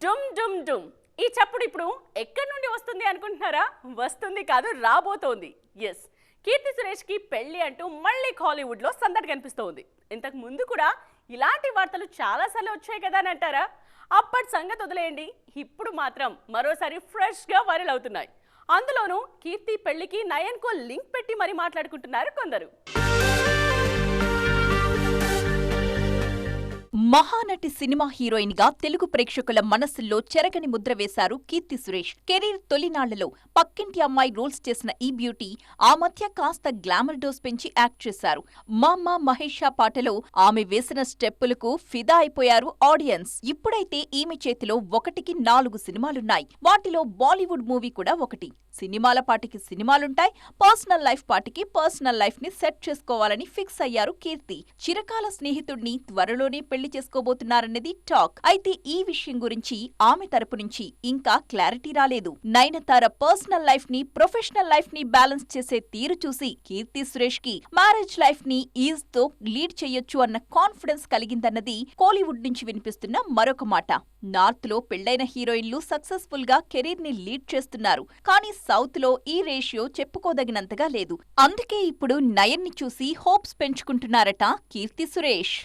డుమ్ డుమ్ డుమ్. ఈ చప్పుడు ఇప్పుడు ఎక్కడి నుండి వస్తుంది అనుకుంటున్నారా? వస్తుంది కాదు రాబోతోంది. ఎస్ కీర్తి సురేష్కి పెళ్ళి పెళ్ళి అంటూ మళ్ళీ హాలీవుడ్లో సందడి కనిపిస్తోంది. ఇంతకు ముందు కూడా ఇలాంటి వార్తలు చాలాసార్లు వచ్చాయి కదా అని అంటారా? అప్పటి సంగతి వదిలేయండి. ఇప్పుడు మాత్రం మరోసారి ఫ్రెష్గా వైరల్ అవుతున్నాయి. అందులోనూ కీర్తి పెళ్ళికి నయన్ కో లింక్ పెట్టి మరీ మాట్లాడుకుంటున్నారు కొందరు. మహానటి సినిమా హీరోయిన్గా తెలుగు ప్రేక్షకుల మనస్సుల్లో చెరగని ముద్ర వేశారు కీర్తి సురేష్. కెరీర్ తొలినాళ్ళలో పక్కింటి అమ్మాయి రోల్స్ చేసిన ఈ బ్యూటీ ఆ మధ్య కాస్త గ్లామర్ డోస్ పెంచి యాక్ట్ చేశారు. మామ్మ మహేషా పాటలో ఆమె వేసిన స్టెప్పులకు ఫిదా అయిపోయారు ఆడియన్స్. ఇప్పుడైతే ఈమె చేతిలో ఒకటికి నాలుగు సినిమాలున్నాయి. వాటిలో బాలీవుడ్ మూవీ కూడా ఒకటి. సినిమాల పాటికి సినిమాలుంటాయి పర్సనల్ లైఫ్ పాటికి పర్సనల్ లైఫ్ని సెట్ చేసుకోవాలని ఫిక్స్ అయ్యారు కీర్తి. చిరకాల స్నేహితుడిని త్వరలోనే పెళ్ళి చేసుకోబోతున్నారన్నది టాక్. అయితే ఈ విషయం గురించి ఆమె తరపు నుంచి ఇంకా క్లారిటీ రాలేదు. నయనతార పర్సనల్ లైఫ్ని ప్రొఫెషనల్ లైఫ్ని బ్యాలెన్స్ చేసే తీరు చూసి కీర్తి సురేష్కి మ్యారేజ్ లైఫ్ని ఈజ్తో లీడ్ చేయొచ్చు అన్న కాన్ఫిడెన్స్ కలిగిందన్నది కోలీవుడ్ నుంచి వినిపిస్తున్న మరొక మాట. నార్త్లో పెళ్ళైన హీరోయిన్లు సక్సెస్ఫుల్గా కెరీర్ని లీడ్ చేస్తున్నారు. కానీ సౌత్లో ఈ రేషియో చెప్పుకోదగినంతగా లేదు. అందుకే ఇప్పుడు నయన్ని చూసి హోప్స్ పెంచుకుంటున్నారట కీర్తి సురేష్.